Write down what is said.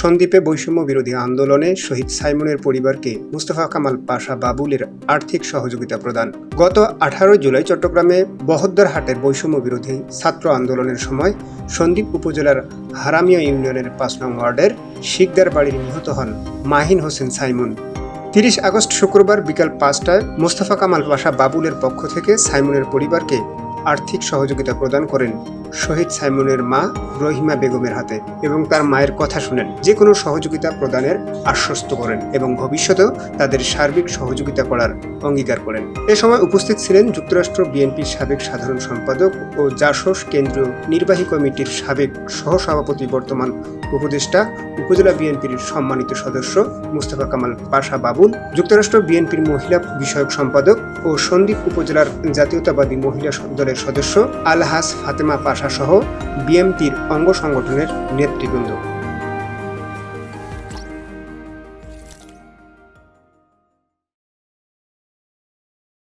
সন্দ্বীপে বৈষম্য বিরোধী আন্দোলনে শহীদ সাইমনের পরিবারকে মুস্তফা কামাল পাশা বাবুলের আর্থিক সহযোগিতা প্রদান। গত আঠারো জুলাই চট্টগ্রামে বহদ্দারহাটের বৈষম্য বিরোধী ছাত্র আন্দোলনের সময় সন্দ্বীপ উপজেলার হারামিয়া ইউনিয়নের পাঁচ নং ওয়ার্ডের শিকদার বাড়ির নিহত হন মাহিন হোসেন সাইমন। তিরিশ আগস্ট শুক্রবার বিকাল পাঁচটায় মোস্তফা কামাল পাশা বাবুলের পক্ষ থেকে সাইমনের পরিবারকে আর্থিক সহযোগিতা প্রদান করেন। শহীদ সাইমনের মা রহিমা বেগমের হাতে এবং তার মায়ের কথা শুনেন। যে কোনো সহযোগিতা প্রদানের আশ্বস্ত করেন এবং ভবিষ্যতেও তাদের সার্বিক সহযোগিতা করার অঙ্গীকার করেন। এ সময় উপস্থিত ছিলেন যুক্তরাষ্ট্র বিএনপির সাবেক সাধারণ সম্পাদক ও জাসস কেন্দ্রীয় নির্বাহী কমিটির সাবেক সহসভাপতি বর্তমান উপদেষ্টা, উপজেলা বিএনপির সম্মানিত সদস্য মুস্তফা কামাল পাশা বাবুল, যুক্তরাষ্ট্র বিএনপির মহিলা বিষয়ক সম্পাদক ও সন্দ্বীপ উপজেলার জাতীয়তাবাদী মহিলা দলের সদস্য আলহাস ফাতেমা পাশা সহ বিএমপির অঙ্গ সংগঠনের নেতৃবৃন্দ।